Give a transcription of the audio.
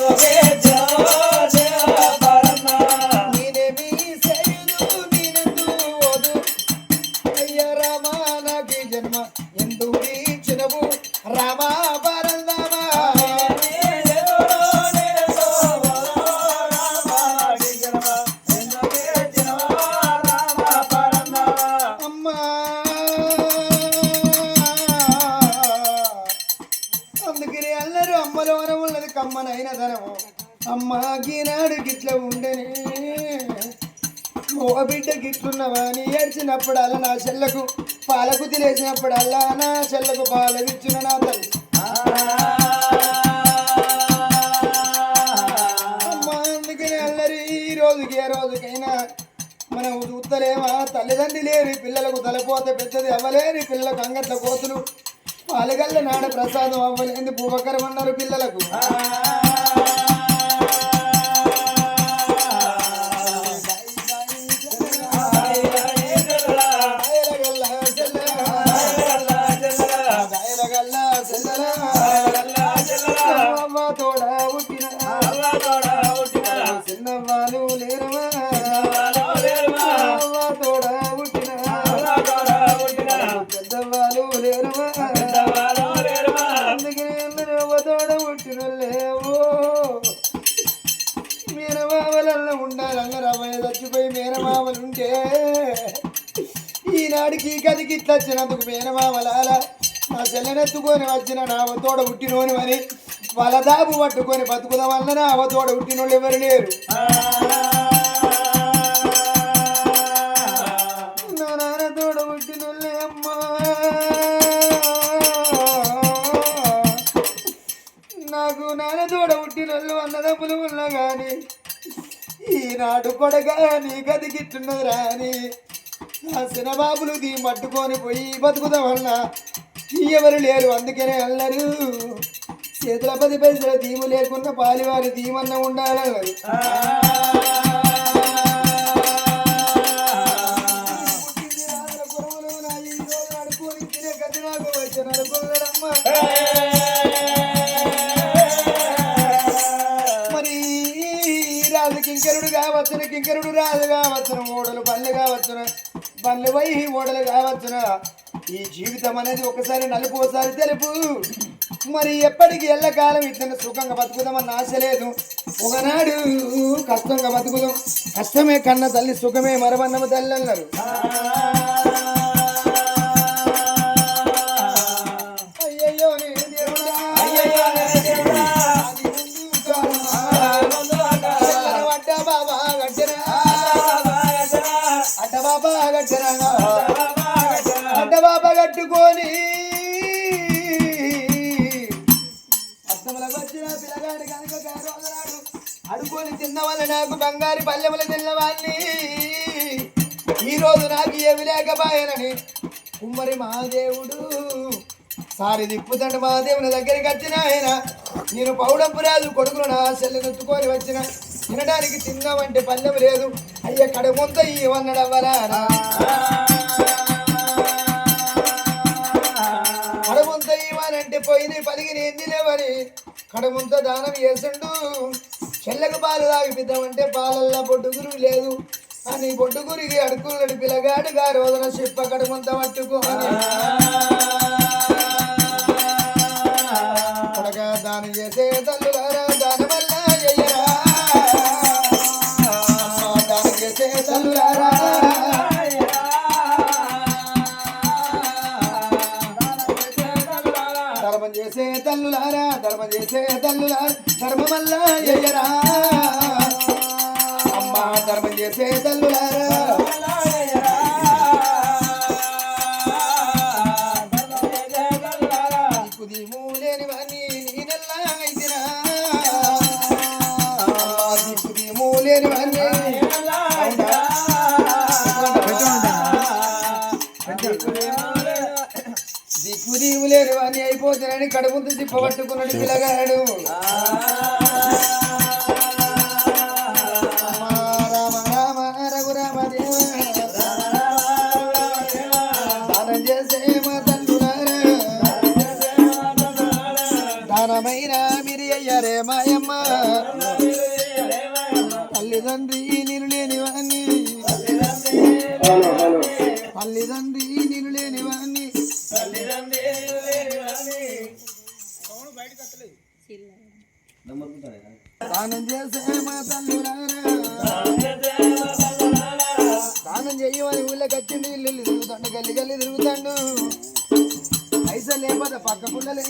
Okay. కమ్మనైన అమ్మ గీనాడు గిట్ల ఉండని. ఓ బిడ్డ గిట్లున్నవా? అని ఏడ్చినప్పుడల్లా నా చెల్లకు పాలకు తినేసినప్పుడల్లా నా చెల్లకు పాలవిచ్చిన నా తల్లి. అమ్మ అందుకని అల్లరి ఈ రోజుకి ఏ రోజుకైనా మనం చూస్తలేమా తల్లిదండ్రి లేని పిల్లలకు తలపోత పెద్దది అవ్వలేని పిల్లలకు అంగట్ల కోతులు పాలగల్ల నాడ ప్రసాదం అవ్వలేని పూవకరం అన్నారు పిల్లలకు. ఈ గదికి ఇట్లా వచ్చినందుకు మేనమామలాల నా చెల్లెనెత్తుకొని వచ్చిన నా అవ్వ పుట్టినోని మరి వాళ్ళ దాబు పట్టుకొని బతుకుదాం వల్ల నా అవ్వ పుట్టినోళ్ళు ఎవరు లేరు. నా నాన్న తోడ అమ్మా. నాకు నాన్న తోడ పుట్టినోళ్ళు అన్నదమ్ములు ఉన్నా గాని ఈనాడు కొడగా నీ గదిగిట్టున్నది రాని నా సినబాబులు దీ పట్టుకొని పోయి బతుకుదాం వల్ల ఎవరు లేరు అందుకనే అన్నారు చేతుల పది పైసల దీము లేకుండా పాలివారి దీమన్న ఉండాలన్నారు పుట్టింది మరి రాజు కింకరుడు కావచ్చున కింకరుడు రాజు కావచ్చున మూడలు పల్లె కావచ్చున. పల్లె ఓడలు కావచ్చున? ఈ జీవితం అనేది ఒకసారి నలుపు ఒకసారి తెలుపు. మరి ఎప్పటికి ఎల్లకాలం ఇట్లా సుఖంగా బతుకుదామన్న ఆశ లేదు. ఒకనాడు కష్టంగా బతుకుదాం. కష్టమే కన్న తల్లి సుఖమే మరవన్నమ తల్లి అన్నారు. బాబా అడ్డ బాబా కట్టుకొని వచ్చిన పిల్లగాడు కనుక రోజునాడు అడుకొని తిన్నవాళ్ళు నాకు బంగారు పల్లెములు తిన్నవాళ్ళని. ఈ రోజు నాకు ఏమి లేకపోయానని కుమ్మరి మహాదేవుడు సారి దిప్పుతండి మహాదేవుని దగ్గరికి వచ్చిన ఆయన. నేను పౌడప్పు రాజు కొడుకును నా సెల్లెనెత్తుకొని వచ్చిన. తినడానికి తిన్నామంటే పల్లెం లేదు. అయ్య కడముంత ఇవన్నడవ్వరా కడముంత ఇవ్వనంటే పోయిన పలిగిన ఎన్ని లేవని కడముంత దానం చేసిండు. చెల్లకు పాలు తాగిపిద్దామంటే పాలల్లా బొడ్డుగురు లేదు. అని బొడ్డుగురికి అడుకున్నాడు గారు రోజున చెప్ప కడముంత పట్టుకోని కొడగా దానం చేసే తల్లుల తల్లులారా ధర్మం చేసే తల్లులారా ధర్మమల్లా చెయ్యరా అమ్మా ధర్మం చేసే తల్లులారా దిక్కుది దిక్కు దిగు లేరు అని అయిపోతున్నాని కడుపుతో తిప్పబట్టుకున్నాడు పిల్లగాడు. దానమైన మిరి అయ్యారే తల్లిదండ్రి నేను తల్లిదండ్రి దానం చేసే మా తల్లులారా దానం చెయ్యమని ఊళ్ళకి వచ్చింది ఇల్లు తిరుగుతాడు గల్లి గల్లి తిరుగుతాడు. పైసలు లేకపోతే పక్క పుల్లలు